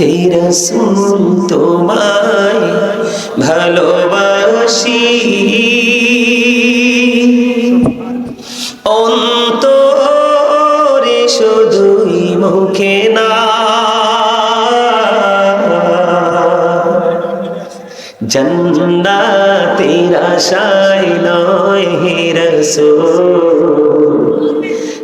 রসুল তোমায় ভালোবাসি। অন্তরে শুধুই মুখে না। জন্নাতের আশায় নয় হে রসুল।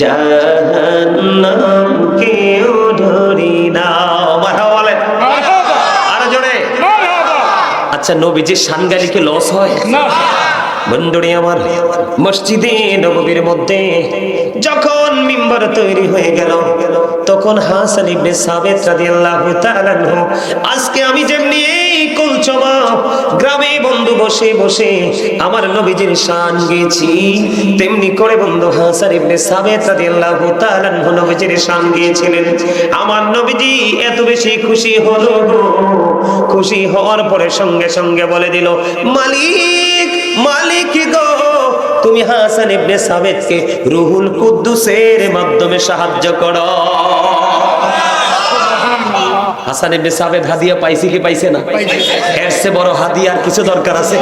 জাহান্নাম কেউ ধরি না। বলেন। আরও জোরে। আচ্ছা নবীজির সানগালিকে লস হয়। বন্ধুরে আমার মসজিদে নববীর মধ্যে যখন মিম্বার তৈরি হয়ে গেল তখন হাসান ইবনে সাবেত রাদিয়াল্লাহু তাআলা আজকে আমি যেমনি গ্রামে বন্ধু বসে বসে আমার নবীজির শান গেছি তেমনি করে বন্ধু হাসান ইবনে সাবেত রাদিয়াল্লাহু তাআলা নবীজির শান গিয়েছিলেন। আমার নবীজি এত বেশি খুশি হলো খুশি হওয়ার পরে সঙ্গে সঙ্গে বলে দিল, মালিক মালিক গো, তুমি হাসান ইবনে সাবেতকে রুহুল কুদ্দুসের মাধ্যমে সাহায্য করো। হাসান ইবনে সাবেদ হাদিয়া পাইছে কি পাইছে না? এর চেয়ে বড় হাদিয়ার কিছু দরকার আছে?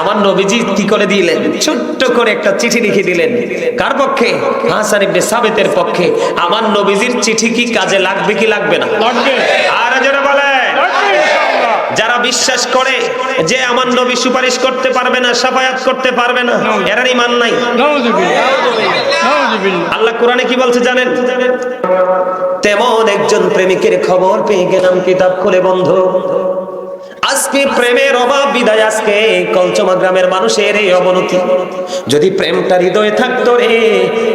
আমার নবীজি কি করে দিলেন? ছোট্ট করে একটা চিঠি লিখে দিলেন। কার পক্ষে? হাসান ইবনে সাবেতের পক্ষে। আমার নবীজির চিঠি কি কাজে লাগবে কি লাগবে না? আর যারা বলে যারা বিশ্বাস করে যে আমার নবী সুপারিশ করতে পারবে না সাফায়াত করতে পারবে না এরার ইমান নাই। আল্লাহ কোরআনে কি বলছে জানেন? তেমন একজন প্রেমিকের খবর পেয়ে গেলাম কিতাব খুলে বন্ধ। আজকে প্রেমের অভাব, বিদায় আজকে কলচমা গ্রামের মানুষের এই অবনতি। যদি প্রেমটা হৃদয়ে থাকতো রে,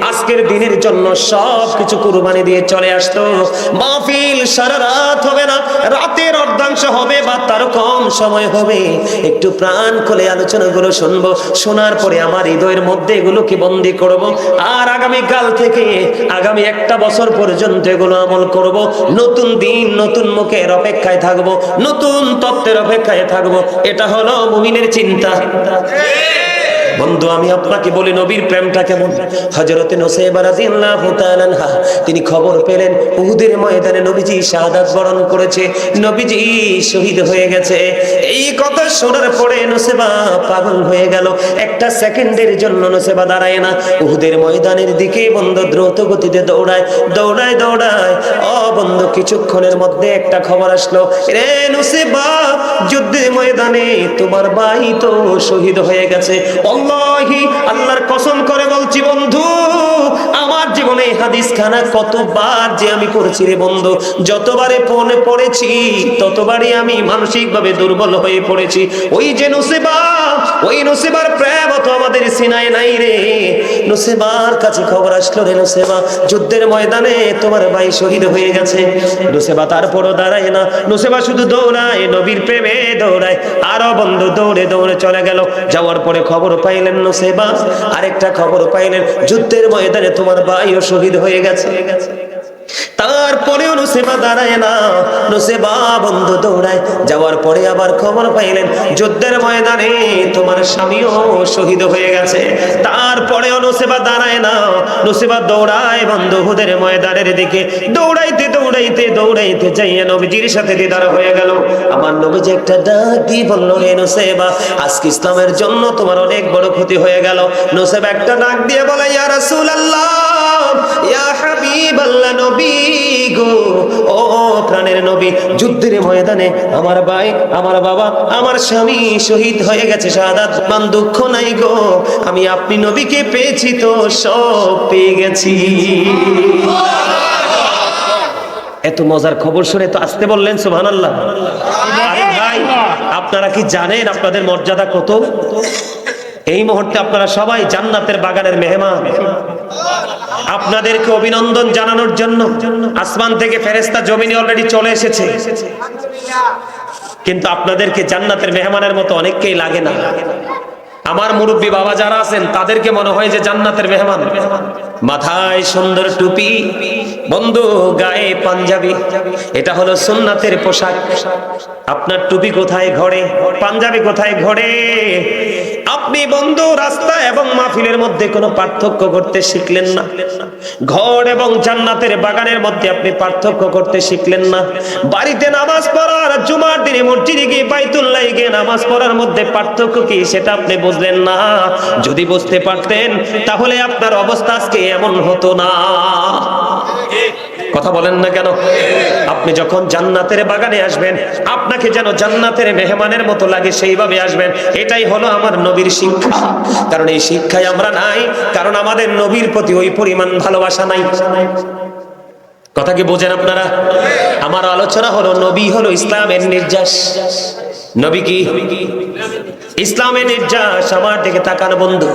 আজকের দিনের জন্য সব কিছু কুরবানি দিয়ে চলে আসতো। মাহফিল সারা রাত হবে না, রাতের অর্ধাংশ হবে বা তার কম সময় হবে। একটু প্রাণ খুলে আলোচনাগুলো শুনব, শোনার পরে আমার হৃদয়ের মধ্যে এগুলো কি বন্দি করব? আর আগামী কাল থেকে, আগামী একটা বছর পর্যন্ত এগুলো আমল করব। নতুন দিন, নতুন মুখের অপেক্ষায় থাকব, নতুন তত্ত্বের অপেক্ষায় থাকব। এটা হলো মুমিনের চিন্তা। বন্ধু, আমি আপনাকে বলি, নবীর প্রেমটা কেমন? তাআলা তিনি খবর পেলেন, উহুদের ময়দানে নবীজি শাহাদাত বরণ করেছে, নবীজি শহীদ হয়ে গেছে। এই কথা শোনার পরে নসেবা পাগল হয়ে গেল। একটা সেকেন্ডের জন্য নসেবা দাঁড়ায় না। উহুদের ময়দানের দিকে বন্ধু দ্রুত গতিতে দৌড়ায় দৌড়ায় দৌড়ায়। ও বন্ধু, কিছুক্ষণের মধ্যে একটা খবর আসলো। রে নসেবা যুদ্ধের ময়দানে তোমার ভাই তো শহীদ হয়ে গেছে। অল্লাহি আল্লাহর কসম করে বলছি, বন্ধু, আমার জীবনে হাদিস খানা কতবার যে আমি পড়েছি রে বন্ধু। যতবারে পড়ে পড়েছি, ততবারই আমি মানসিকভাবে দুর্বল হয়ে পড়েছি। ওই যে নসিবা, ওই নসিবার প্রেম তো আমাদের সিনায় নাই রে। নসিবার কাছে খবর আসলো রে নসিবা। যুদ্ধের ময়দানে তোমার ভাই শহীদ হয়ে গেছে। নসিবা তারপরও দাঁড়ায় না। নসিবা শুধু দৌড়ায়, নবীর প্রেমে দৌড়ায়। আরও বন্ধু দৌড়ে দৌড়ে চলে গেল। যাওয়ার পরে খবর পাইলেন নসেবা। আরেকটা খবর পাইলেন যুদ্ধের ময়দানে তোমার ভাইও শহীদ হয়ে গেছে। তারপরেও নুসেবা দাঁড়ায় না। নুসেবা বন্ধু দৌড়ায়। যাওয়ার পরে আবার খবর পাইলেন, যুদ্ধের ময়দানে তোমার স্বামীও শহীদ হয়ে গেছে। তারপরেও দাঁড়ায় না। দৌড়ায় ময়দানের দিকে। দৌড়াইতে দৌড়াইতে দৌড়াইতে যাইয়া নবীজির সাথে দিদার হয়ে গেল। আমার নবীজি একটা আজকে ইসলামের জন্য তোমার অনেক বড় ক্ষতি হয়ে গেল। নুসেবা একটা ডাক দিয়ে বলে, ইয়া নবী আমি আপনি নবীকে পেয়েছি তো সব পেয়ে গেছি। এত মজার খবর শুনে তো আসতে বললেন, সুবহানাল্লাহ। আরে ভাই, আপনারা কি জানেন আপনাদের মর্যাদা কত? এই মুহূর্তে আপনারা সবাই জান্নাতের বাগানের মেহমান। আপনাদেরকে অভিনন্দন জানানোর জন্য আসমান থেকে ফেরেস্তা জমিনে অলরেডি চলে এসেছে। কিন্তু আপনাদেরকে জান্নাতের মেহমানের মতো অনেককেই লাগে না। আমার মুরব্বী বাবা যারা আছেন, তাদেরকে মনে হয় যে জান্নাতের মেহমান। মাথায় সুন্দর টুপি, বন্ধু গায়ে পাঞ্জাবি, এটা হলো সুন্নাতের পোশাক। আপনার টুপি কোথায় ঘরে? পাঞ্জাবি কোথায় ঘরে? আপনি বন্ধু, রাস্তা এবং মাহফিলের মধ্যে কোনো পার্থক্য করতে শিখলেন না। ঘর এবং জান্নাতের বাগানের মধ্যে আপনি পার্থক্য করতে শিখলেন না। বাড়িতে নামাজ পড়ার জুমার দিনে মসজিদে গিয়ে বাইতুল্লাহ গিয়ে নামাজ পড়ার মধ্যে পার্থক্য কি সেটা আপনি বুঝলেন না? যদি বুঝতে পারতেন, তাহলে আপনার অবস্থা আজকে এমন হতো না। কথা বলেন না কেন? আপনি যখন জান্নাতের বাগানে আসবেন, আপনাকে যেন জান্নাতের মেহমানের মতো লাগে সেইভাবে আসবেন। এটাই হলো আমার নবীর শিক্ষা। কারণ এই শিক্ষায় আমরা নাই, কারণ আমাদের নবীর প্রতি ওই পরিমাণ ভালোবাসা নাই। কথা কি বোঝেন আপনারা? আমার আলোচনা হলো, নবী হলো ইসলামের নির্যাস। নবী কি? ইসলামের নির্যাস আমার দিকে তাকানো বন্ধু।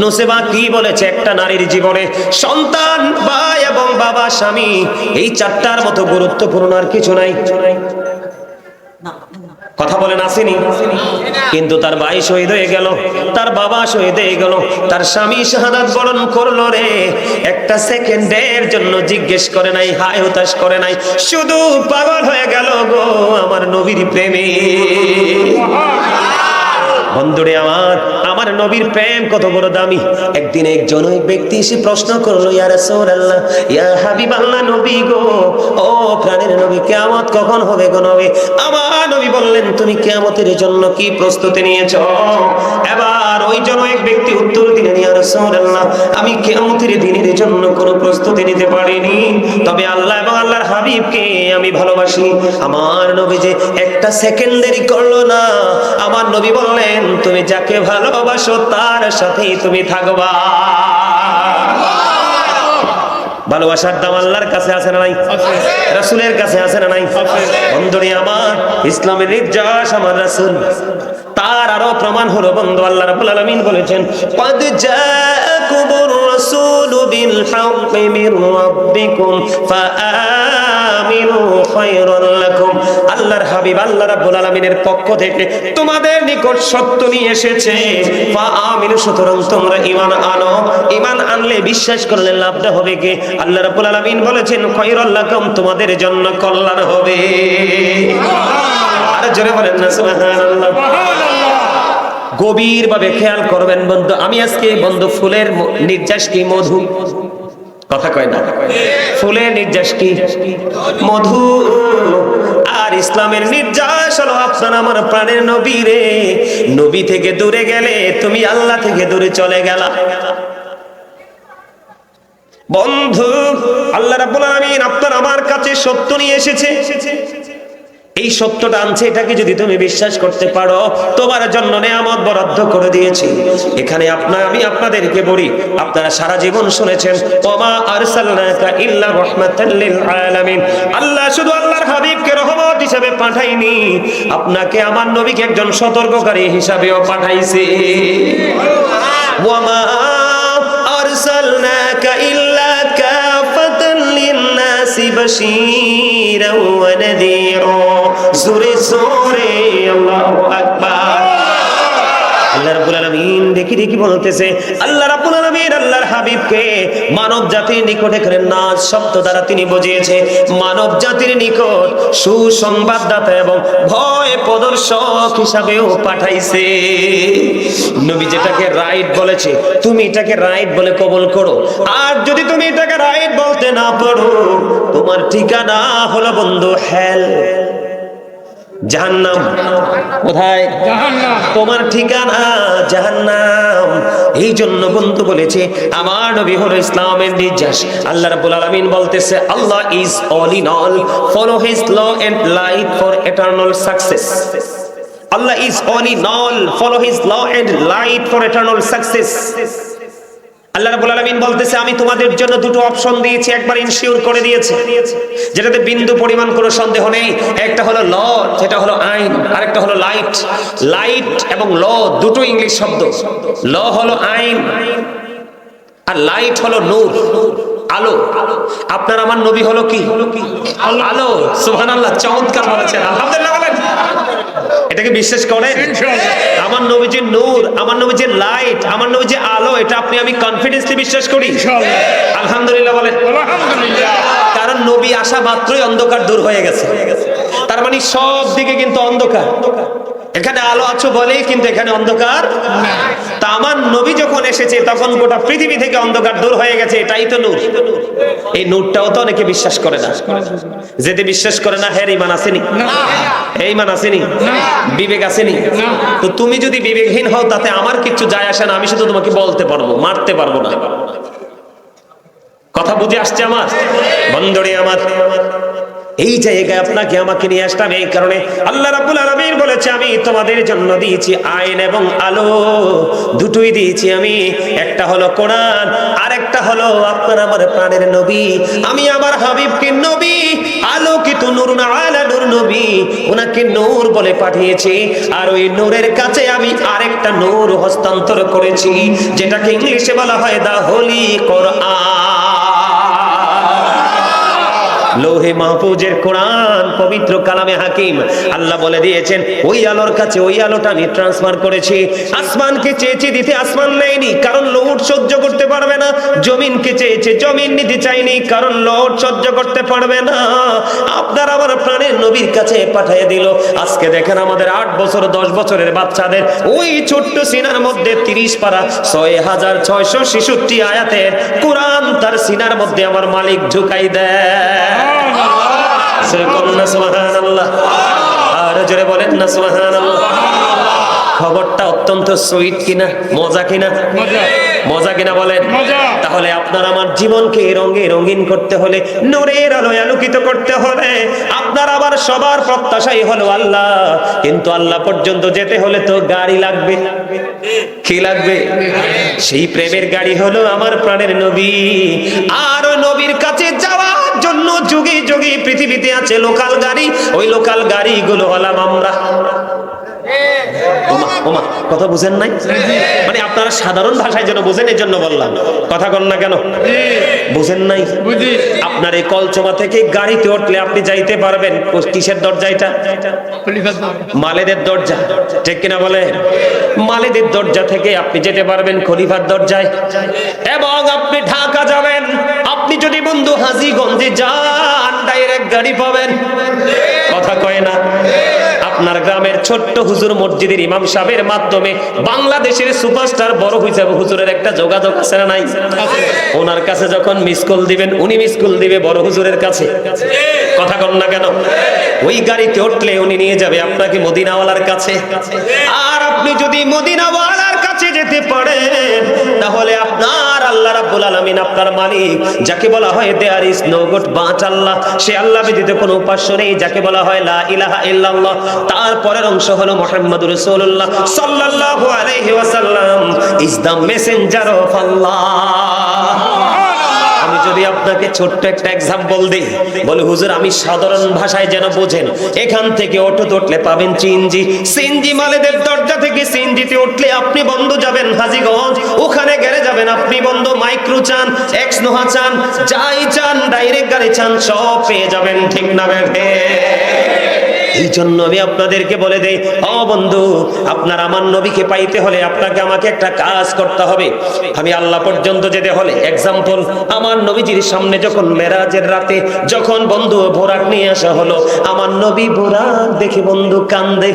নুসেবা কি বলেছে একটা নারীর জীবনে? সন্তান, ভাই এবং বাবা, স্বামী, এই চারটার মতো গুরুত্বপূর্ণ আর কিছু নাই। কথা বলেন আসেনি? কিন্তু তার ভাই শহীদ হয়ে গেল, তার বাবা শহীদ হয়ে গেল, তার স্বামী শাহাদাত বরণ করল রে। একটা সেকেন্ডের জন্য জিজ্ঞেস করে নাই, হায় হতাশ করে নাই, শুধু পাগল হয়ে গেল গো আমার নবীর প্রেমে? বন্ধুরে আমার আমার নবীর প্রেম কত বড় দামি। একদিন একজন এক ব্যক্তি এসে প্রশ্ন করল, ইয়া রাসূলুল্লাহ, ইয়া হাবিবাল্লাহ নবী গো, ও প্রাণের নবী, কিয়ামত কখন হবে গো নবী? আমার নবী বললেন, তুমি কিয়ামতের জন্য কি প্রস্তুতি নিয়েছো? এবার ওই জন এক ব্যক্তি উত্তর দিলেন, ইয়া রাসূলুল্লাহ, আমি কিয়ামতের দিনের জন্য কোনো প্রস্তুতি নিতে পারিনি। তবে আল্লাহ এবং আল্লাহর হাবিবকে আমি ভালোবাসি। আমার নবী যে একটা সেকেন্ড দেরি করল না। আমার নবী বললেন, তুমি যাকে ভালোবাসো, তার সাথেই তুমি থাকবা। ভালোবাসার দাম আল্লাহর কাছে আছে না নাই? রাসুলের কাছে আছে না নাই? বন্ধুরে আমার, ইসলামের নির্যাস আমার রাসুল। তার আরও প্রমাণ হলো বন্ধু, আল্লাহ রাবুল আলমিন বলেছেন পদ যা কুবুরু الرسول بالحق من ربكم فآمنوا خيرا لكم আল্লাহর হাবিব আল্লাহ রাব্বুল আলামিনের পক্ষ থেকে তোমাদের নিকট সত্য নিয়ে এসেছে ফাআমিনু সুতরাং তোমরা ঈমান আনো ঈমান আনলে বিশ্বাস করলে লাভটা হবে কি আল্লাহ রাব্বুল আলামিন বলেছেন খয়রাল লাকুম তোমাদের জন্য কল্যাণ হবে আর জোরে বলেন না সুবহানাল্লাহ গভীর ভাবে খেয়াল করবেন বন্ধু, আমি আজকে বন্ধু ফুলের নির্যাস কি মধু? কথা কয় না। ফুলের নির্যাস কি? মধু। আর ইসলামের নির্যাস হলো আপনার আমার প্রাণের নবী রে। নবী থেকে দূরে গেলে তুমি আল্লাহ থেকে দূরে চলে গেলা। বন্ধু, আল্লাহ রাব্বুল আলামিন আপনার আমার কাছে সত্য নিয়ে এসেছে। এই সত্যটা আনছে, এটাকে যদি তুমি বিশ্বাস করতে পারো, তোমার জন্য নেয়ামত বরাদ্দ করে দিয়েছি। এখানে আপনার, আমি আপনাদেরকে বলি, আপনারা সারা জীবন শুনেছেন, ওমা আরসালনাকা ইল্লা রাহমাতাল লিল আলামিন। আল্লাহ শুধু আল্লাহর হাবিবকে রহমত হিসেবে পাঠাইনি আপনাকে আমার নবীকে একজন সতর্ককারী হিসাবেও পাঠাইছে। ওয়ামা মানব জাতির নিকট সুসংবাদদাতা এবং ভয় প্রদর্শক হিসাবেও পাঠাইছে। নবী যেটাকে রাইট বলেছে, তুমি এটাকে রাইট বলে কবুল করো। আর যদি তুমি এটাকে রাইট বলতে না পারো তোমার ঠিকানা হলো বন্ধু হেল। জাহান্নাম। কোথায়? তোমার ঠিকানা জাহান্নাম। এই জন্য বন্ধু বলেছে আমার নবী হলো ইসলামের নির্যাস। আল্লাহ রাব্বুল আলামিন বলতেছে Allah is all in all follow his law and life for eternal success Allah is all in all follow his law and light for eternal success Allah রাব্বুল আলামিন বলতেছে, আমি তোমাদের জন্য দুটো অপশন দিয়েছি, একবার ইনশিওর করে দিয়েছে, যেটাতে বিন্দু পরিমাণ কোনো সন্দেহ নেই। একটা হলো ল, যেটা হলো আইন, আরেকটা হলো লাইট লাইট এবং ল দুটো ইংলিশ শব্দ। ল হলো আইন আর লাইট হলো নূর। আলো। আপনার আমার নবী হলো কি? আলো। সুহান আল্লাহ চমৎকার বলেছেন। আলহামদুলিল্লাহ বলেন। এটাকে বিশ্বাস করে আমার নবীজির নূর আমার নবীজির লাইট আমার নবীজির আলো এটা আপনি আমি কনফিডেন্সলি বিশ্বাস করি। আলহামদুলিল্লাহ বলেন। আলহামদুলিল্লাহ। কারণ নবী আসা মাত্রই অন্ধকার দূর হয়ে গেছে। তার মানে সব দিকে কিন্তু অন্ধকার। এখানে আলো আছো বলেই কিন্তু এখানে অন্ধকার তা আমার নবী যখন এসেছে তখন গোটা পৃথিবী থেকে অন্ধকার দূর হয়ে গেছে এটাই তো নূর। এই নূরটাও তো অনেকে বিশ্বাস করে না। যেতে বিশ্বাস করে না হ্যাঁ ইমান আসেনি। এই ইমান আসেনি। বিবেক আসেনি। তো তুমি যদি বিবেকহীন হও তাতে আমার কিছু যায় আসে না আমি শুধু তোমাকে বলতে পারব মারতে পারব না। কথা বুঝে আসছে আমার? বন্দরে আমার। এই জায়গায় আপনাকে আমাকে নিয়ে আসলাম এই কারণে আল্লাহ রাব্বুল আলামিন বলেছে, আমি তোমাদের জন্য দিয়েছি আইন এবং আলো। দুটোই দিয়েছি আমি, একটা হলো কোরআন, আরেকটা হলো আপনার আমার প্রাণের নবী। আমি আমার হাবিবকে নবী, আলোকিত নূর আলা নূর নবী ওনাকে নূর বলে পাঠিয়েছি। আর ওই নূরের কাছে আমি আরেকটা নূর হস্তান্তর করেছি, যেটাকে ইংলিশে বলা হয় দা হোলি কোরআন। লৌহে মাহফুজের কোরআন, পবিত্র কালামে হাকিম। আল্লাহ বলে দিয়েছেন, ওই আলোর কাছে ওই আলোটা আমি ট্রান্সফার করেছি। আসমানকে চেয়েছি দিতে আসমান নেয়নি, কারণ লোড সহ্য করতে পারবে না। জমিনকে চেয়েছে, জমিন নিতে চাইনি কারণ লোড সহ্য করতে পারবে না। আপনার আমার প্রাণের নবীর কাছে পাঠিয়ে দিল। আজকে দেখেন আমাদের আট বছর, দশ বছরের বাচ্চাদের, ওই ছোট্ট সিনার মধ্যে তিরিশ পারা, ছয় হাজার ছয়শো ছেষট্টি আয়াতের কোরআন তার সিনার মধ্যে আমার মালিক ঢুকাই দেয়। আর জোরে বলেন না সুবহানাল্লাহ। খবরটা অত্যন্ত সুইট কিনা মজা কিনা? মজা। কিনা বলেন? তাহলে আপনার আমার জীবনকে রঙে রঙিন করতে হলে নূরের আলোয় আলোকিত করতে হলে আপনার আবার সবার প্রত্যাশাই হলো আল্লাহ। কিন্তু আল্লাহ পর্যন্ত যেতে হলে তো গাড়ি লাগবে। কি লাগবে? সেই প্রেমের গাড়ি হলো আমার প্রাণের নবী। আর নবীর কাছে জন্য যুগে যুগে পৃথিবীতে আছে লোকাল গাড়ি ওই লোকাল গাড়িগুলো হলাম আমরা। ওমা ওমা কথা বুঝেন নাই? মানে আপনারা সাধারণ ভাষায় যেন বুঝেন এই জন্য বললাম। কথা কন না কেন? বুঝেন নাই? আপনার এই কলচমা থেকে গাড়িতে উঠলে আপনি যাইতে পারবেন। কিসের দরজা। এটা মালেদের দরজা। ঠিক কিনা বলে মালেদের দরজা থেকে আপনি যেতে পারবেন খলিফার দরজায়। এবং আপনি ঢাকা যাবেন। আপনি যদি বন্ধু হাজিগঞ্জে যান ডাইরেক্ট গাড়ি পাবেন। কথা কয় না? আপনার গ্রামের ছোট্ট হুজুর মসজিদের ইমাম সাহেবের মাধ্যমে বাংলাদেশের সুপারস্টার বড় হিসাবে হুজুরের একটা যোগাযোগ আছে না নাই? ওনার কাছে যখন মিস কল দিবেন উনি মিস কল দিবে বড় হুজুরের কাছে। কথা কন না কেন? ওই গাড়িতে উঠলে উনি নিয়ে যাবে আপনাকে মদিনাওয়ালার কাছে। আর আপনি যদি মদিনাওয়ালার কাছে যেতে পারেন তাহলে আপনার আল্লাহ রাব্বুল আলামিন আপনার মালিক, যাকে বলা হয় there is no god but Allah. সে আল্লাহ ব্যতীত কোনো উপাস্য নেই, যাকে বলা হয় লা ইলাহা ইল্লাল্লাহ। তার পরের অংশ হলো মুহাম্মাদুর রাসূলুল্লাহ। সাল্লাল্লাহু আলাইহি ওয়াসাল্লাম is the messenger of Allah আপনাকে ছোট্ট একটা এক্সাম্পল দিই। বলে, হুজুর, আমি সাধারণ ভাষায় যেন বোঝেন, এখান থেকে অটো উঠলে পাবেন সিএনজি সিএনজি মালেদের দরজা থেকে সিএনজিতে উঠলে আপনি বন্ধ যাবেন হাজিগঞ্জ ওখানে গেলে যাবেন আপনি বন্ধ মাইক্রো চান এক্স নোহা চান, যাই চান, ডাইরেক্ট গাড়ি চান, সব পেয়ে যাবেন, ঠিক না, বেঠে? এই জন্য আমি আপনাদেরকে বলে দেই, ও বন্ধু, আপনার আমার নবীকে পাইতে হলে আপনাকে আমাকে একটা কাজ করতে হবে। আমি আল্লাহ পর্যন্ত যেতে হলে এক্সাম্পল আমার নবীজির সামনে যখন মেরাজের রাতে যখন বন্ধু ভোরাক নিয়ে আসা হলো, আমার নবী ভোরাক দেখে বন্ধু কান্দে।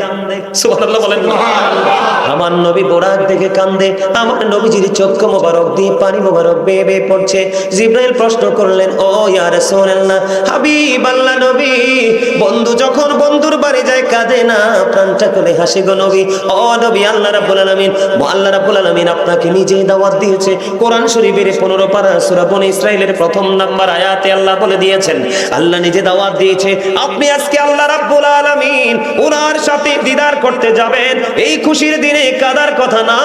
সুবহানাল্লাহ বলেন? আমার নবী বোরাক দেখে কান্দে। আমার নবীজির চক্ষু মোবারক দিয়ে পানি মোবারক বেয়ে বেয়ে পড়ছে। জিব্রাইল প্রশ্ন করলেন, ও ইয়া রাসূলুল্লাহ হাবিব আল্লাহ নবী, বন্ধু যখন বন্ধুর বাড়ি যায় কাঁদে না, প্রাণটা করে হাসে গো নবী। ও নবী, আল্লাহ রাব্বুল আলামিন আল্লাহ রাব্বুল আলামিন আপনাকে নিজেই দাওয়াত দিয়েছে। কোরআন শরীফের 15 পারা সূরা বনি ইসরাইলের প্রথম নাম্বার আয়াতে আল্লাহ বলে দিয়েছেন, আল্লাহ নিজে দাওয়াত দিয়েছে, আপনি আজকে আল্লাহ রাব্বুল আলামিন ওনার সাথে দিদার করতে যাবেন, এই খুশির দিনে কাদার কথা না।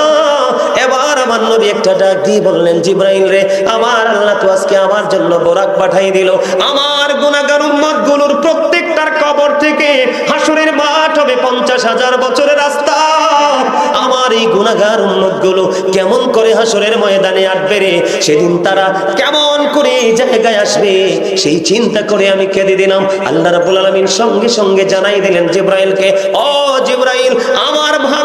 এবার আমার নবী একটা ডাক দিয়ে বললেন, জিব্রাইল রে, আমার আল্লাহ তো আজকে আমার জন্য বোরাক পাঠাই দিল। আমার গুনাহগার উম্মতগুলোর প্রত্যেকটার কবর থেকে হাসরের মাঠ হবে পঞ্চাশ হাজার বছরের রাস্তা। আমার এই গুণাগার উন্মতগুলো কেমন করে হাসরের ময়দানে আটবে রে? সেদিন তারা কেমন করে এই জায়গায় আসবে? সেই চিন্তা করে আমি কেঁদে দিলাম। আল্লাহ রাবুল আলমিন সঙ্গে সঙ্গে জানাই দিলেন জিব্রাইলকে, ও জিব্রাইল, আমার ভাবি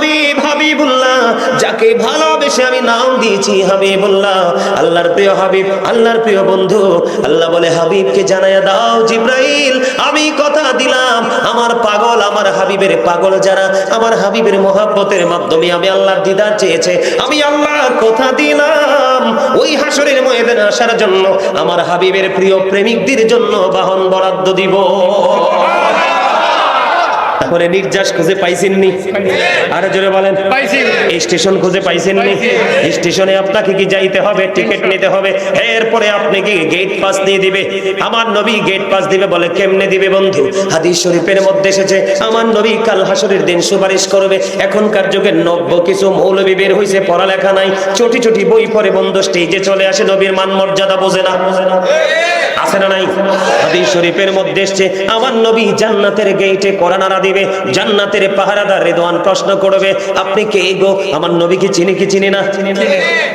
হাবিবুল্লাহ, যাকে ভালোবেসে আমি নাম দিয়েছি হাবিবুল্লাহ। আল্লাহর প্রিয় হাবিব, আল্লাহর প্রিয় বন্ধু। আল্লাহ বলে, হাবিবকে জানাইয়া দাও জিব্রাইল, আমি কথা দিলাম। আমার পাগল, আমার হাবিবের পাগল যারা, আমার হাবিবের মোহাব্বতের মাধ্যমে আমি আল্লাহর দিদার চেয়েছে, আমি আল্লাহ কথা দিলাম। ওই হাসরের ময়দানে আসার জন্য আমার হাবিবের প্রিয় প্রেমিকদের জন্য বাহন বরাদ্দ দিব। তারপরে নির্যাস খুঁজে পাইছেননি? আরও জোরে বলেন। স্টেশন খুঁজে পাইছেননি? স্টেশনে আপনাকে কি যাইতে হবে? টিকিট নিতে হবে। এরপরে আপনি কি গেট পাস দিয়ে দিবে? আমার নবী গেট পাস দিবে বলে কেমনে দিবে বন্ধু? হাদিস শরীফের মধ্যে এসেছে আমার নবী কাল হাসরের দিন সুপারিশ করবে। এখনকার যুগে নব্য কিছু মৌলবী বের হইছে পড়ালেখা নাই। চটি চটি বই পড়ে বন্ধু স্টেজে চলে আসে নবীর মান মর্যাদা বোঝে না বোঝে না। আছে না নাই? হাদিস শরীফের মধ্যে এসছে আমার নবী জান্নাতের গেটে কোরআনারা দিবে জান্নাতের পাহারাদার রেদওয়ান প্রশ্ন করবে আপনি কে গো? আমার নবীকে চিনি কি চিনি না।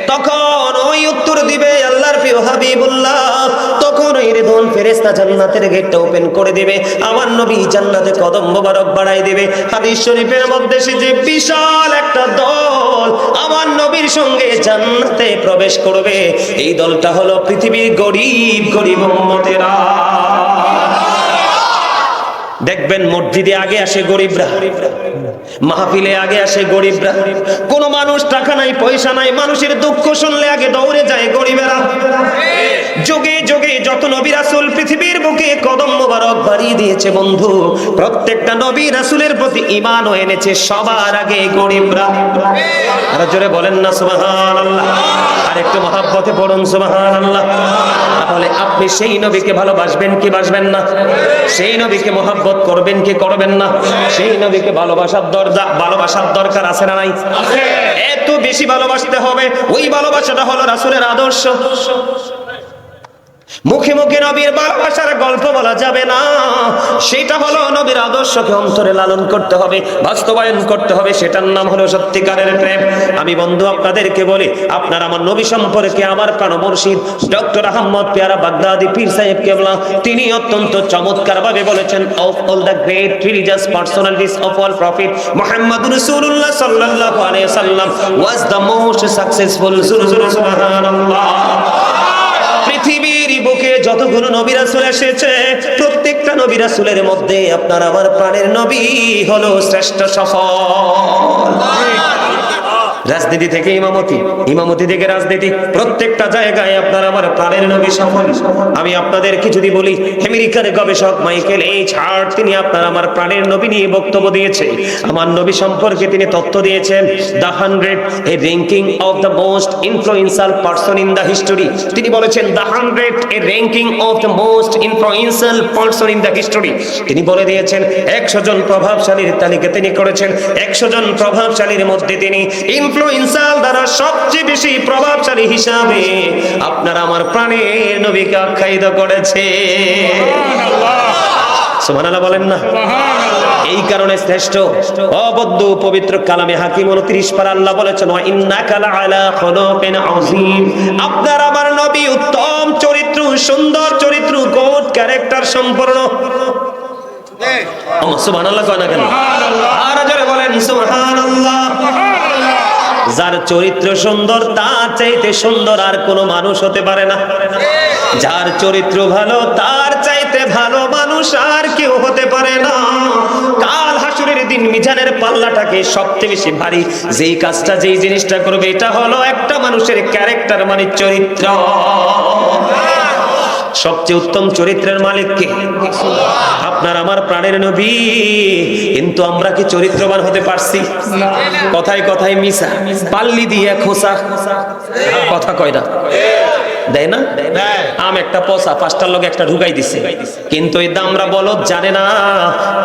তখন ওই উত্তর দিবে আল্লাহর প্রিয় হাবিবুল্লাহ রেদওয়ান ফেরেশতা জান্নাতের গেটটা ওপেন করে দিবে। আমার নবী জান্নাতে কদম মোবারক বাড়াই দিবে। হাদিস শরীফের মধ্যে সে যে বিশাল একটা দল আমার নবীর সঙ্গে জান্নাতে প্রবেশ করবে। এই দলটা হলো পৃথিবীর গরিব গরিব উম্মতেরা। দেখবেন মসজিদে আগে আসে গরিবরা, মাহফিলে আগে আসে গরিবরা। কোন মানুষ টাকা নাই, পয়সা নাই, মানুষের দুঃখ শুনলে আগে দৌড়ে যায় গরিবেরা। যোগে যোগে যত নবী রাসুল পৃথিবীর বুকে কদম মোবারক বাড়িয়ে দিয়েছে বন্ধু প্রত্যেকটা নবী রাসুলের প্রতি ঈমানও এনেছে সবার আগে গরিবরা। আর জোরে বলেন না সুবহানাল্লাহ। আর একটু মহাব্বতে পড়ুন সুবহানাল্লাহ। তাহলে আপনি সেই নবীকে ভালোবাসবেন কি বাসবেন না? সেই নবীকে মহাব্বত করবেন কি করবেন না? সেই নবীকে ভালোবাসার দরজা ভালোবাসার দরকার আছে না নাই? এত বেশি ভালোবাসতে হবে ওই ভালোবাসাটা হলো রাসূলের আদর্শ। মুখে মুখে নবীর ভালোবাসার গল্প বলা যাবে না। সেটা হলো নবীর আদর্শকে অন্তরে লালন করতে হবে, বাস্তবায়ন করতে হবে, সেটার নাম হলো সত্যিকারের প্রেম। আমি বন্ধু, আপনাদেরকে বলি, আপনার আমার নবী সম্পর্কে আমার প্রাণ মুর্শিদ, ডক্টর আহমদ পেয়ারা বাগদাদি, পীর সাহেব কেবলা, তিনি অত্যন্ত চমৎকার ভাবে বলেছেন of all the great religious personalities of all prophet Muhammad রাসূলুল্লাহ সাল্লাল্লাহু আলাইহি সাল্লাম ওয়াজ দ্য মোস্ট সাকসেসফুল সুবহানাল্লাহ। যতগুলো নবী রাসূল এসেছে, প্রত্যেকটা নবী রাসূলের মধ্যে আপনার আমার প্রাণের নবী হলো শ্রেষ্ঠ সফল। রাজনীতি থেকে ইমামতি ইমামতি থেকে রাজনীতি, প্রত্যেকটা জায়গায় আপনার আমার প্রাণের নবী সফল। আমি আপনাদেরকে যদি বলি, আমেরিকার গবেষক মাইকেল এইচ হার্ট, তিনি আপনার আমার প্রাণের নবী নিয়ে বক্তব্য দিয়েছে। আমার নবী সম্পর্কে তিনি তথ্য দিয়েছেন, the hundred, a ranking of the most influential person in the history. তিনি বলেছেন, the hundred, a ranking of the most influential person in the history. তিনি বলে দিয়েছেন, একশো জন প্রভাবশালীর তালিকা তিনি করেছেন, একশো জন প্রভাবশালীর মধ্যে তিনি ইনফ্লুয়েন্সাল দ্বারা সবচেয়ে বেশি প্রভাবশালী হিসাবে আপনার আমার প্রাণের নবীকে আখ্যায়িত করেছে। সুবহানাল্লাহ। বলেন না? এই কারণে শ্রেষ্ঠ অবদ্ধ পবিত্র কালামে হাকিম 29 পারা আল্লাহ বলেছেন ওয়া ইন্নাকা লাআলা খুলুকিন আযীম। আপনার আমার নবী উত্তম চরিত্র সুন্দর চরিত্র গুড ক্যারেক্টার সুবহানাল্লাহ কয় না কেন? আর জোরে বলেন সুবহানাল্লাহ। যার চরিত্র সুন্দর, তার চাইতে সুন্দর আর কোনো মানুষ হতে পারে না। যার চরিত্র ভালো, তার চাইতে ভালো মানুষ আর কেউ হতে পারে না। কাল হাসুরের দিন মিজানের পাল্লাটাকে সবচেয়ে বেশি ভারী। যেই কাজটা, যেই জিনিসটা করবে, এটা হলো একটা মানুষের ক্যারেক্টার মানে চরিত্র। সবচেয়ে উত্তম চরিত্রের মালিক কে? আপনার আমার প্রাণের নবী। কিন্তু আমরা কি চরিত্রবান হতে পারছি? কথায় কথায় মিশা, পাল্লি দিয়ে খোসা। কথা কয় না। দেয় না? আম একটা পচা পাঁচটার লোক একটা ঢুকাই দিছে। কিন্তু এই দামরা বলো জানে না।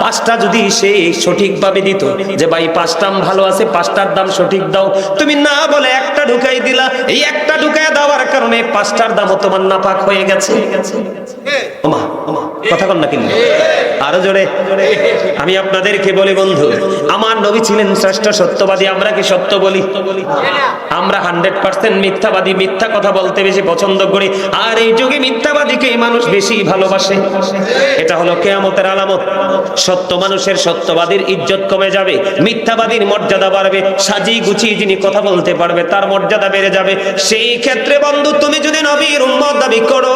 পাঁচটা যদি সে সঠিকভাবে দিত যে ভাই পাঁচটা আম ভালো আছে পাঁচটার দাম সঠিক দাও। তুমি না বলে একটা ঢুকাই দিলা এই একটা ঢুকাই দেওয়ার কারণে পাঁচটার দামও তোমার নাপাক হয়ে গেছে। ওমা ওমা কথা কন না কিন্তু। আরও জোরে। আমি আপনাদেরকে বলি, বন্ধু, আমার নবী ছিলেন শ্রেষ্ঠ সত্যবাদী, আমরা কি সত্য বলি? আমরা হান্ড্রেড পার্সেন্ট মিথ্যাবাদী, মিথ্যা কথা বলতে বেশি পছন্দ করি, আর এই যুগে মিথ্যাবাদীকে মানুষ বেশি ভালোবাসে। এটা হলো কেয়ামতের আলামত। সত্য মানুষের সত্যবাদীর ইজ্জত কমে যাবে, মিথ্যাবাদীর মর্যাদা বাড়বে, সাজি গুছিয়ে যিনি কথা বলতে পারবে, তার মর্যাদা বেড়ে যাবে। সেই ক্ষেত্রে, বন্ধু, তুমি যদি নবীর উম্মত দাবি করো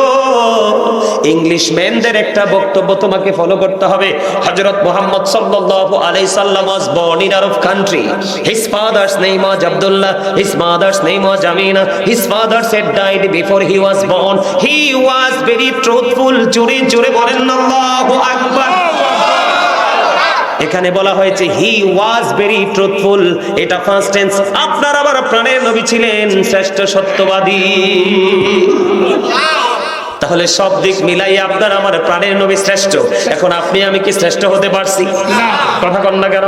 ইংলিশ ম্যানদের একটা বক্তব্য তোমাকে ফলো করতে করতে হবে। হযরত মুহাম্মদ সাল্লাল্লাহু আলাইহি সাল্লাম was born in Arab country his father's name was Abdullah his mother's name was Amina his father said died before he was born he was very truthful জুরি জুরি বলেন, আল্লাহু আকবার! এখানে বলা হয়েছে হি ওয়াজ ভেরি ট্রুথফুল এটা first tense আপনার আবার প্রাণের নবী ছিলেন শ্রেষ্ঠ সত্যবাদী। আল্লাহ তাহলে সব দিক মিলাই আপনার আমার প্রাণের নবী শ্রেষ্ঠ। এখন আপনি আমি কি শ্রেষ্ঠ হতে পারছি? কথা কন না কেন?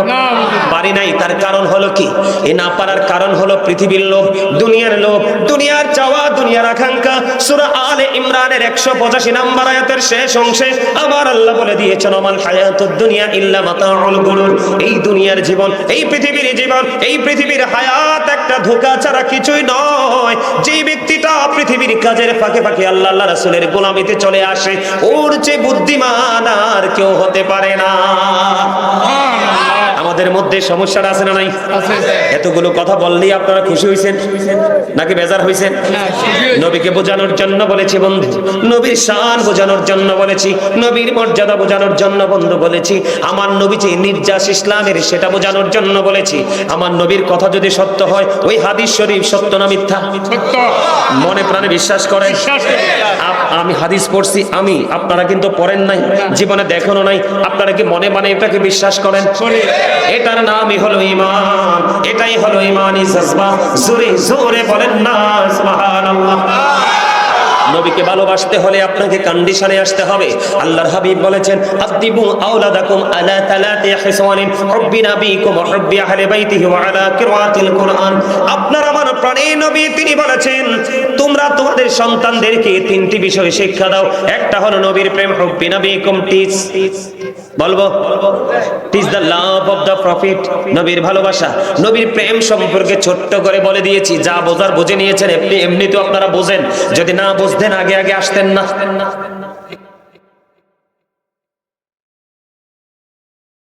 পারি নাই তার কারণ হলো কি? এ না পারার কারণ হলো পৃথিবীর লোভ দুনিয়ার লোভ দুনিয়ার চাওয়া দুনিয়ার আকাঙ্ক্ষা। সূরা আলে ইমরানের 185 নম্বর আয়াতের শেষ অংশে আবার আল্লাহ বলে দিয়েছেন আমাল হায়াতুদ দুনিয়া ইল্লা মাতাউল গুরুর। এই দুনিয়ার জীবন এই পৃথিবীর জীবন এই পৃথিবীর হায়াত একটা ধোঁকা ছাড়া কিছুই নয়। পৃথিবীর কাজের ফাঁকে ফাঁকে আল্লাহ আল্লাহ রাসূলের গোলামিতে চলে আসে। ওর চেয়ে বুদ্ধিমান আর কেউ হতে পারে না। আমাদের মধ্যে সমস্যাটা আছে না নাই? এতগুলো কথা বললেই আপনারা খুশি হয়েছেন নাকি বেজার হয়েছেন। নবীকে বোঝানোর জন্য বলেছি বন্ধু নবীর শান বোঝানোর জন্য বলেছি নবীর মর্যাদা বোঝানোর জন্য বন্ধু বলেছি আমার নবী যে নির্যাস ইসলামের সেটা বোঝানোর জন্য বলেছি আমার নবীর কথা যদি সত্য হয় ওই হাদিস শরীফ সত্য না মিথ্যা? মনে প্রাণে বিশ্বাস করেন? আমি হাদিস পড়ছি আমি আপনারা কিন্তু পড়েন নাই জীবনে দেখানো নাই আপনারা কি মনে মানে এটাকে বিশ্বাস করেন? করি। এটার নামই হলো ইমান এটাই হলো ইমানি জজবা। জোরে জোরে বলেন না, সুবহানাল্লাহ। নবীকে ভালোবাসতে হলে আপনাকে কন্ডিশনে আসতে হবে। আল্লাহর হাবিব বলেছেন আদিবু আওলাদাকুম আলা তালাতি হিসানিন হুব্বি নাবিকুম ওয়া হুব্বি আহলি বাইতিহি ওয়া আলা কিরাতিল কুরআন। আপনার আমার প্রাণের নবী, তিনি বলেছেন, তোমরা তোমাদের সন্তানদেরকে তিনটি বিষয়ে শিক্ষা দাও। একটা হলো নবীর প্রেম, হুব্বি নাবিকুম টিচ বলব is the love of the prophet নবীর ভালোবাসা, নবীর প্রেম সম্পর্কে ছোট্ট করে বলে দিয়েছি, যা বোঝার বুঝে নিয়েছেন, এমনি এমনি তো আপনারা বোঝেন, যদি না বুঝতেন আগে আগে আসতেন না।